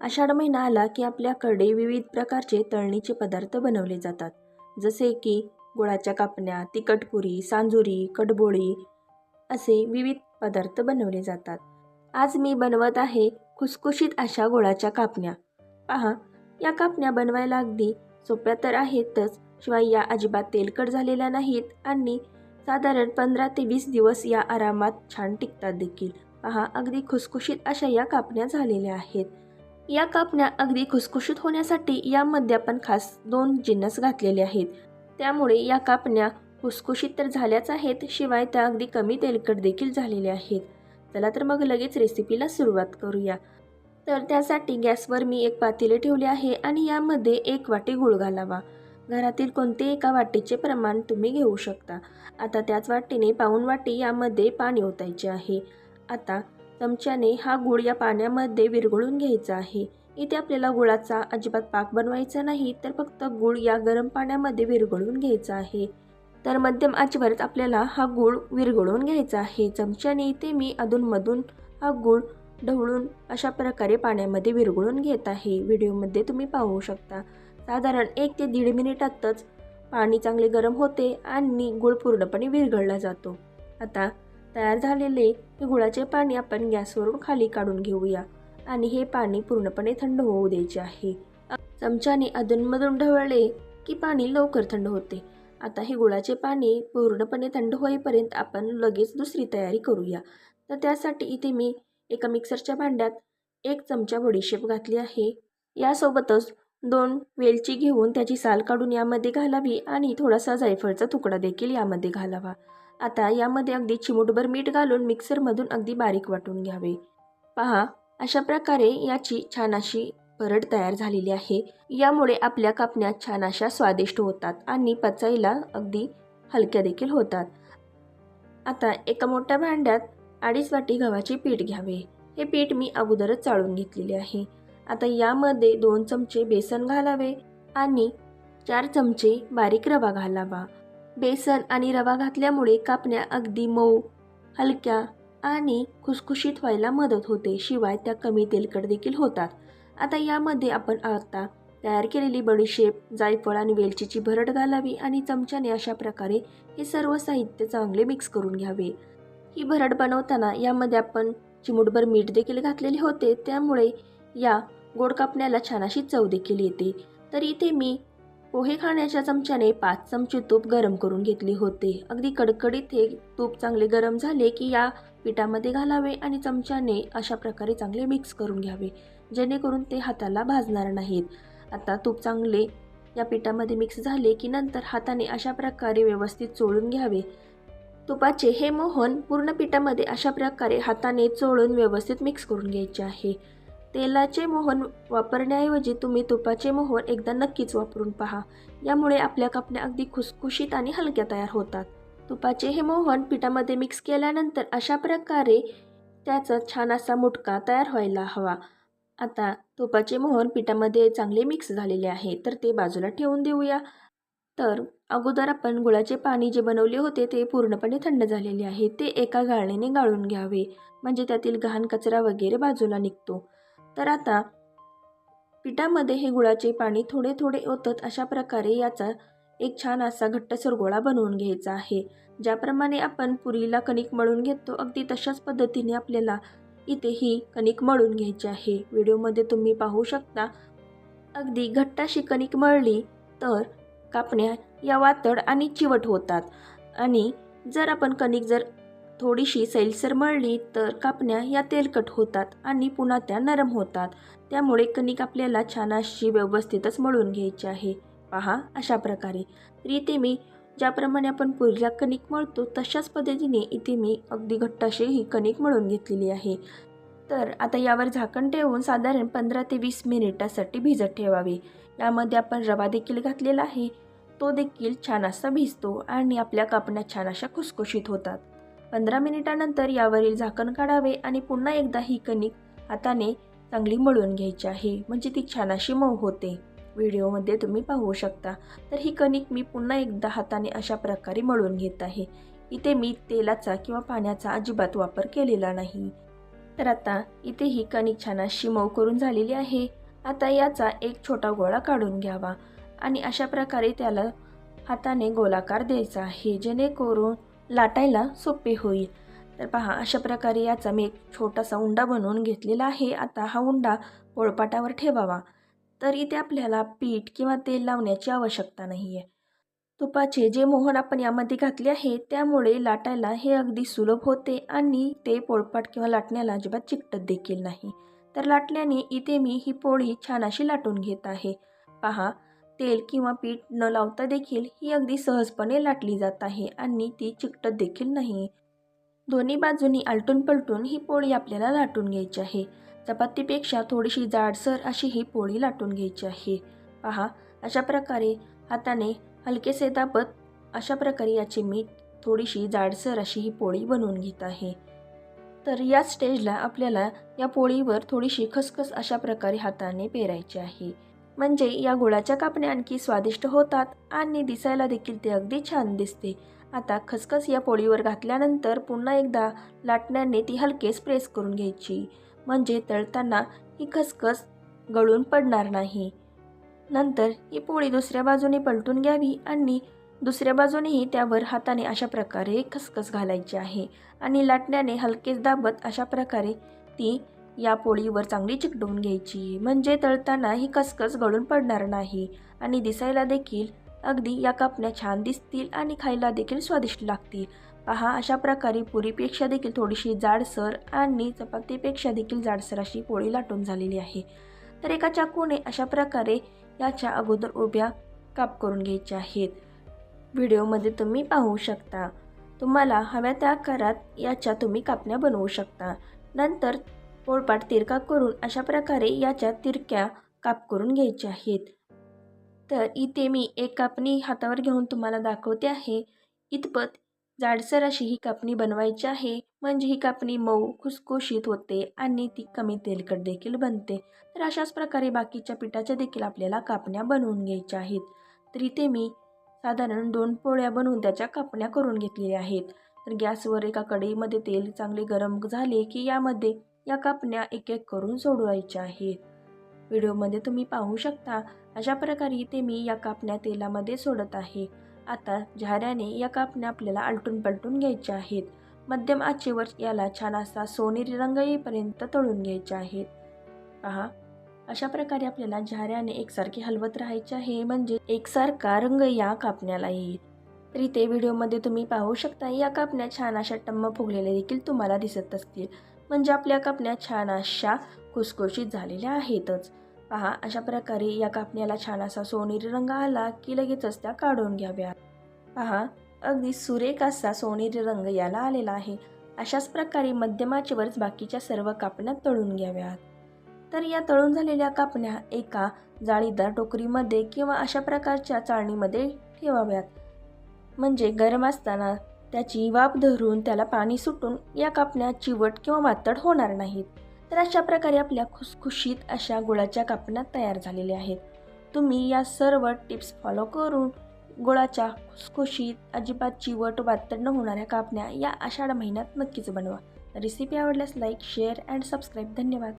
आषाढ महिना आला की आपल्याकडे विविध प्रकारचे तळणीचे पदार्थ बनवले जातात. जसे की गुळाच्या कापण्या तिखटपुरी सांजुरी कडबोळी असे विविध पदार्थ बनवले जातात. आज मी बनवत आहे खुसखुशीत अशा गुळाच्या कापण्या. पहा या कापण्या बनवायला अगदी सोप्या तर आहेतच शिवाय या अजिबात तेलकट झालेल्या नाहीत आणि साधारण पंधरा ते वीस दिवस या आरामात छान टिकतात देखील. पहा अगदी खुसखुशीत अशा या कापण्या झालेल्या आहेत. या कापण्या अगदी खुसखुशीत होण्यासाठी यामध्ये आपण खास दोन जिन्नस घातलेले आहेत. त्यामुळे या कापण्या खुसखुशीत तर झाल्याच आहेत शिवाय त्या अगदी कमी तेलकट देखील झालेल्या आहेत. चला तर मग लगेच रेसिपीला सुरुवात करूया. तर त्यासाठी गॅसवर मी एक पातेले ठेवले आहे आणि यामध्ये एक वाटी गुळ घालावा. घरातील कोणते एका वाटीचे प्रमाण तुम्ही घेऊ शकता. आता त्याच वाटीने पाऊण वाटी यामध्ये पाणी ओतायचे आहे. आता चमच्याने हा गुळ या पाण्यामध्ये विरघळून घ्यायचा आहे. इथे आपल्याला गुळाचा अजिबात पाक बनवायचा नाही तर फक्त गुळ या गरम पाण्यामध्ये विरघळून घ्यायचा आहे. तर मध्यम आचेवरच आपल्याला हा गूळ विरघळून घ्यायचा आहे. चमच्याने इथे मी अधूनमधून हा गूळ ढवळून अशा प्रकारे पाण्यामध्ये विरघळून घेत आहे. व्हिडिओमध्ये तुम्ही पाहू शकता. साधारण एक ते दीड मिनिटातच पाणी चांगले गरम होते आणि गूळ पूर्णपणे विरघळला जातो. आता तयार झालेले हे गुळाचे पाणी आपण गॅसवरून खाली काढून घेऊया आणि हे पाणी पूर्णपणे थंड होऊ द्यायचे आहे. चमच्याने अधूनमधून ढवळले की पाणी लवकर थंड होते. आता हे गुळाचे पाणी पूर्णपणे थंड होईपर्यंत आपण लगेच दुसरी तयारी करूया. तर त्यासाठी इथे मी एका मिक्सरच्या भांड्यात एक चमचा बडीशेप घातली आहे. यासोबतच दोन वेलची घेऊन त्याची साल काढून यामध्ये घालावी आणि थोडासा जायफळचा तुकडा देखील यामध्ये घालावा. आता यामध्ये अगदी चिमूटभर मीठ घालून मिक्सरमधून अगदी बारीक वाटून घ्यावे. पहा अशा प्रकारे याची छान अशी भरड तयार झालेली आहे. यामुळे आपल्या कापण्या छान अशा स्वादिष्ट होतात आणि पचायला अगदी हलक्या देखील होतात. आता एका मोठ्या भांड्यात अडीच वाटी गव्हाचे पीठ घ्यावे. हे पीठ मी अगोदरच चाळून घेतलेले आहे. आता यामध्ये दोन चमचे बेसन घालावे आणि चार चमचे बारीक रवा घालावा. बेसन आणि रवा घातल्यामुळे कापण्या अगदी मऊ हलक्या आणि खुसखुशीत व्हायला मदत होते. शिवाय त्या कमी तेलकट देखील होतात. आता यामध्ये आपण आता तयार केलेली बडीशेप जायफळ आणि वेलचीची भरड घालावी आणि चमच्याने अशा प्रकारे हे सर्व साहित्य चांगले मिक्स करून घ्यावे. ही भरड बनवताना यामध्ये आपण चिमूटभर मीठ देखील घातलेले होते. त्यामुळे या गोड कापण्याला छान अशी चव देखील येते. तर इथे मी पोहे खाण्याच्या चमच्याने पाच चमचे तूप गरम करून घेतले होते. अगदी कडकडीत हे तूप चांगले गरम झाले की या पिठामध्ये घालावे आणि चमच्याने अशा प्रकारे चांगले मिक्स करून घ्यावे जेणेकरून ते हाताला भाजणार नाहीत. आता तूप चांगले या पिठामध्ये मिक्स झाले की नंतर हाताने अशा प्रकारे व्यवस्थित चोळून घ्यावे. तुपाचे हे मोहन पूर्ण पिठामध्ये अशा प्रकारे हाताने चोळून व्यवस्थित मिक्स करून घ्यायचे आहे. तेलाचे मोहन वापरण्याऐवजी तुम्ही तुपाचे मोहन एकदा नक्कीच वापरून पहा. यामुळे आपल्या कापण्या अगदी खुसखुशीत आणि हलक्या तयार होतात. तुपाचे हे मोहन पिठामध्ये मिक्स केल्यानंतर अशा प्रकारे त्याचा छान असा मुटका तयार व्हायला हवा. आता तुपाचे मोहन पिठामध्ये चांगले मिक्स झालेले आहे तर ते बाजूला ठेवून देऊया. तर अगोदर आपण गुळाचे पाणी जे बनवले होते ते पूर्णपणे थंड झालेले आहे ते एका गाळणीने गाळून घ्यावे. म्हणजे त्यातील घाण कचरा वगैरे बाजूला निघतो. तर आता पिठामध्ये हे गुळाचे पाणी थोडे थोडे ओतत अशा प्रकारे याचा एक छान असा घट्टसर गोळा बनवून घ्यायचा आहे. ज्याप्रमाणे आपण पुरीला कणिक मळून घेतो अगदी तशाच पद्धतीने आपल्याला इथे ही कणिक मळून घ्यायची आहे. व्हिडिओमध्ये तुम्ही पाहू शकता अगदी घट्टाशी कणिक मळली तर कापण्या या वातड आणि चिवट होतात. आणि जर आपण कणिक जर थोडीशी सैलसर मळली तर कापण्या या तेलकट होतात आणि पुन्हा त्या नरम होतात. त्यामुळे कणिक आपल्याला छान अशी व्यवस्थितच मळून घ्यायची आहे. पहा अशा प्रकारे. तर इथे मी ज्याप्रमाणे आपण पूर्वीला कणिक मळतो तशाच पद्धतीने इथे मी अगदी घट्ट अशी ही कणिक मळून घेतलेली आहे. तर आता यावर झाकण ठेवून साधारण पंधरा ते वीस मिनिटासाठी भिजत ठेवावे. यामध्ये आपण रवा देखील घातलेला आहे. तो देखील छान असा भिजतो आणि आपल्या कापण्या छान अशा खुसखुशीत होतात. पंधरा मिनिटानंतर यावरील झाकण काढावे आणि पुन्हा एकदा ही कणिक हाताने चांगली मळून घ्यायची आहे. म्हणजे ती छान अशी मऊ होते. व्हिडिओमध्ये तुम्ही पाहू शकता. तर ही कणिक मी पुन्हा एकदा हाताने अशा प्रकारे मळून घेत आहे. इथे मी तेलाचा किंवा पाण्याचा अजिबात वापर केलेला नाही. तर आता इथे ही कणिक छान अशी मऊ करून झालेली आहे. आता याचा एक छोटा गोळा काढून घ्यावा आणि अशा प्रकारे त्याला हाताने गोलाकार द्यायचा आहे. जेणेकरून लाटायला सोपे होईल. तर पहा अशा प्रकारे याचा मी एक छोटासा उंडा बनवून घेतलेला आहे. आता हा उंडा पोळपाटावर ठेवावा. तर इथे आपल्याला पीठ किंवा तेल लावण्याची आवश्यकता नाही आहे तुपाचे जे मोहन आपण यामध्ये घातले आहे त्यामुळे लाटायला हे अगदी सुलभ होते आणि ते पोळपाट किंवा लाटण्याला अजिबात चिकटत देखील नाही. तर लाटल्याने इथे मी ही पोळी छान अशी लाटून घेत आहे. पहा तेल किंवा पीठ न लावता देखील ही अगदी सहजपणे लाटली जात आहे आणि ती चिकटत देखील नाही. दोन्ही बाजूनी आलटून पलटून ही पोळी आपल्याला लाटून घ्यायची आहे. चपातीपेक्षा थोडीशी जाडसर अशी ही पोळी लाटून घ्यायची आहे. पहा अशा प्रकारे हाताने हलकेसे दाबत अशा प्रकारे याची मी थोडीशी जाडसर अशी ही पोळी बनवून घेत आहे. तर या स्टेजला आपल्याला या पोळीवर थोडीशी खसखस अशा प्रकारे हाताने पेरायची आहे. म्हणजे या गुळाच्या कापण्या आणखी स्वादिष्ट होतात आणि दिसायला देखील ते अगदी छान दिसते. आता खसखस या पोळीवर घातल्यानंतर पुन्हा एकदा लाटण्याने ती हलकेच प्रेस करून घ्यायची. म्हणजे तळताना ही खसखस गळून पडणार नाही. नंतर ही पोळी दुसऱ्या बाजूने पलटून घ्यावी आणि दुसऱ्या बाजूनेही त्यावर हाताने अशा प्रकारे खसखस घालायची आहे आणि लाटण्याने हलकेच दाबत अशा प्रकारे ती या पोळीवर चांगली चिकटवून घ्यायची. म्हणजे तळताना ही कसकस गळून पडणार नाही. आणि दिसायला देखील अगदी या कापण्या छान दिसतील आणि खायला देखील स्वादिष्ट लागतील. पहा अशा प्रकारे पुरीपेक्षा देखील थोडीशी जाडसर आणि चपातीपेक्षा देखील जाडसर अशी पोळी लाटून झालेली आहे. तर एका चाकूने अशा प्रकारे याच्या अगोदर उभ्या काप करून घ्यायच्या आहेत. व्हिडिओमध्ये तुम्ही पाहू शकता. तुम्हाला हव्या त्या आकारात याच्या तुम्ही कापण्या बनवू शकता. नंतर पोळपाट तिरका करून अशा प्रकारे याच्या तिरक्या काप करून घ्यायच्या आहेत. तर इथे मी एक कापणी हातावर घेऊन तुम्हाला दाखवते आहे. इतपत जाडसर अशी ही कापणी बनवायची आहे. म्हणजे ही कापणी मऊ खुसखुशीत होते आणि ती कमी तेलकट देखील बनते. तर अशाच प्रकारे बाकीच्या पिठाच्या देखील आपल्याला कापण्या बनवून घ्यायच्या आहेत. तर इथे मी साधारण दोन पोळ्या बनवून त्याच्या कापण्या करून घेतलेल्या आहेत. तर गॅसवर एका कढईमध्ये तेल चांगले गरम झाले की यामध्ये या कापण्या एक एक करून सोडवायच्या आहेत. व्हिडिओमध्ये तुम्ही पाहू शकता अशा प्रकारे इथे मी या कापण्या तेलामध्ये सोडत आहे. आता झाऱ्याने या कापण्या आपल्याला आलटून पलटून घ्यायच्या आहेत. मध्यम आचेवर याला छान असा सोनेरी रंग येईपर्यंत तळून घ्यायचे आहेत. पहा अशा प्रकारे आपल्याला झाऱ्याने एकसारखे हलवत राहायचे आहे म्हणजे एकसारखा रंग या कापण्याला येईल तर इथे व्हिडिओमध्ये तुम्ही पाहू शकता या कापण्या छान अशा टम्म फुगलेल्या देखील तुम्हाला दिसत असतील. म्हणजे आपल्या कापण्या छान अशा खुसखुशीत झालेल्या आहेतच. पहा अशा प्रकारे या कापण्याला छान असा सोनेरी रंग आला की लगेचच त्या काढून घ्याव्या पहा अगदी सुरेख असा सोनेरी रंग याला आलेला आहे. अशाच प्रकारे मध्यमाचेवरच बाकीच्या सर्व कापण्या तळून घ्याव्यात. तर या तळून झालेल्या कापण्या एका जाळीदार टोकरीमध्ये किंवा अशा प्रकारच्या चाळणीमध्ये ठेवाव्यात. म्हणजे गरम असताना त्याची वाफ धरून त्याला पाणी सुटून या कापण्या चिवट किंवा वातड होणार नाहीत. तर अशा प्रकारे आपल्या खुसखुशीत अशा गुळाच्या कापण्या तयार झालेल्या आहेत. तुम्ही या सर्व टिप्स फॉलो करून गुळाच्या खुसखुशीत अजिबात चिवट वातड न होणाऱ्या कापण्या या आषाढ महिन्यात नक्कीच बनवा. रेसिपी आवडल्यास लाईक शेअर अँड सबस्क्राईब धन्यवाद.